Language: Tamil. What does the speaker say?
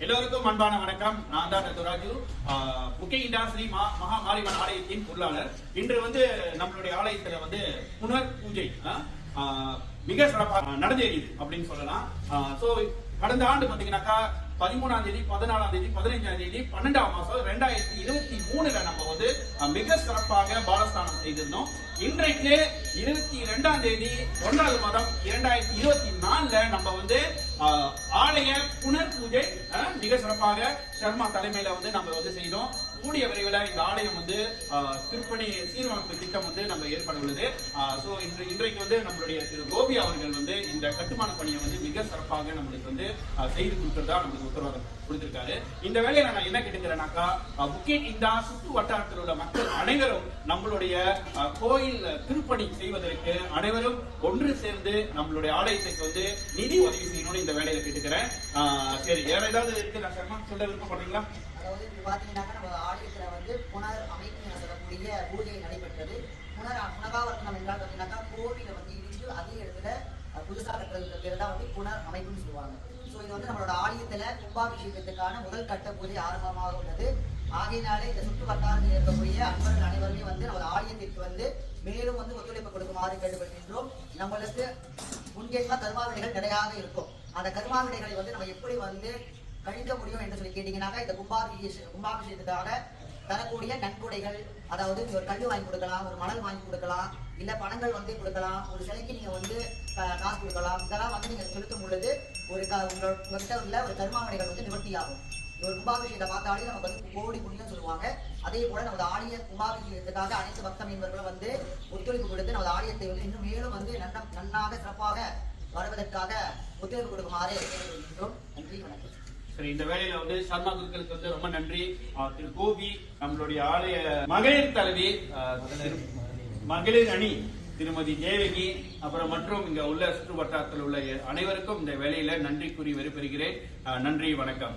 எல்லோருக்கும் அன்பான வணக்கம். நான் தான் துராஜு புக்கிங் இண்டா மா மகா மாரிவன் ஆலயத்தின் பொருளாளர். இன்று வந்து நம்மளுடைய ஆலயத்துல வந்து புனர் பூஜை ஆஹ், மிக சிறப்பாக நடந்தேறியது அப்படின்னு சொல்லலாம். சோ கடந்த ஆண்டு பார்த்தீங்கன்னாக்கா பதிமூணாம் தேதி பதினாலாம் தேதி பதினைஞ்சாம் தேதி பன்னெண்டாம் மாசம் ரெண்டாயிரத்தி இருபத்தி மூணுல நம்ம வந்து மிக சிறப்பாக பாலஸ்தானம் செய்திருந்தோம். இன்றைக்கு இருபத்தி ரெண்டாம் தேதி ஒன்றாவது மாதம் இரண்டாயிரத்தி இருபத்தி நாலுல நம்ம வந்து ஆலய புனர் பூஜை மிக சிறப்பாக சர்மா தலைமையில வந்து நம்ம வந்து செய்தோம். கூடிய விரைவில் இந்த ஆலயம் வந்து திருப்பணி சீரமைப்பு திட்டம் வந்து நம்ம ஏற்பட உள்ளது ஸோ இன்று இன்றைக்கு வந்து நம்மளுடைய திரு கோபி அவர்கள் வந்து இந்த கட்டுமான பணியை வந்து மிக சிறப்பாக நம்மளுக்கு வந்து செய்து கொடுக்கறதா நம்மளுக்கு உத்தரவாதம் கொடுத்திருக்காரு. இந்த வேலையில நான் என்ன கேட்டுக்கிறேனாக்கா முக்கியம் இந்த சுற்று வட்டாரத்தில் உள்ள மக்கள் அனைவரும் நம்மளுடைய கோயில் திருப்பணி செய்வதற்கு அனைவரும் ஒன்று சேர்ந்து நம்மளுடைய ஆலயத்துக்கு வந்து நிதி உதவி செய்யணும்னு இந்த வேலையில கேட்டுக்கிறேன். சரி வேற ஏதாவது இருக்கு? நான் சொல்ல விருப்பப்படுறீங்களா? அதாவது பாத்தீங்கன்னாக்கா நம்ம ஆலயத்தில் வந்து புனர் அமைப்பு என சொல்லக்கூடிய பூஜை நடைபெற்றது. புனர் புனகாவர்த்தனம் என்றால் பார்த்தீங்கன்னாக்கா கோவிலை வந்து இடிஞ்சு அதே இடத்துல புதுசாக புதுசா கட்டுறதுக்கு பேர் தான் வந்து புனர் அமைப்புன்னு சொல்லுவாங்க. ஸோ இது வந்து நம்மளோட ஆலயத்துல கும்பாபிஷேகத்துக்கான முதல் கட்ட பூஜை ஆரம்பமாக உள்ளது. ஆகையினாலே இந்த சுற்று வட்டாரத்தில் இருக்கக்கூடிய அன்பர்கள் அனைவருமே வந்து நமது ஆலயத்திற்கு வந்து மேலும் வந்து ஒத்துழைப்பு கொடுக்குமாறு கேட்டுக்கொள்கின்றோம். நம்மளுக்கு முன்கேட்பா கருமாவிடைகள் நிறையாக இருக்கும். அந்த கருமாவிடைகளை வந்து நம்ம எப்படி வந்து கழிக்க முடியும் என்று சொல்லி கேட்டீங்கன்னாக்கா இந்த கும்பாபிஷேக கும்பாபிஷேகத்துக்காக தரக்கூடிய நன்கொடைகள் அதாவது ஒரு கல் வாங்கி கொடுக்கலாம் ஒரு மணல் வாங்கி கொடுக்கலாம் இல்ல பணங்கள் வந்து கொடுக்கலாம் ஒரு சிலைக்கு நீங்க வந்து காசு கொடுக்கலாம் இதெல்லாம் வந்து நீங்க செலுத்தும் பொழுது ஒரு க உங்களோட உங்கள்கிட்ட உள்ள ஒரு கருமாவிடைகள் வந்து நிவர்த்தியாகும். ஒரு கும்பாபிஷேகத்தை பார்த்தாலே நமக்கு வந்து கோடி புண்ணியம் சொல்லுவாங்க. அதே போல நமது ஆலய கும்பாபிஷேகத்துக்காக அனைத்து பக்த மீன்பர்களும் வந்து ஒத்துழைப்பு கொடுத்து நமது ஆலயத்தை வந்து இன்னும் மேலும் வந்து நன்ன நன்னாக சிறப்பாக வருவதற்காக ஒத்துழைப்பு கொடுக்குமாறு சரி இந்த வேலையில வந்து சர்மா குருக்களுக்கு வந்து ரொம்ப நன்றி. திரு கோபி நம்மளுடைய ஆலய மகளிர் தலைவி மகளிர் அணி திருமதி தேவகி அப்புறம் மற்றும் இங்க உள்ள சுற்று வட்டாரத்தில் உள்ள அனைவருக்கும் இந்த வேலையில நன்றி கூறி விடைபெறுகிறேன். நன்றி வணக்கம்.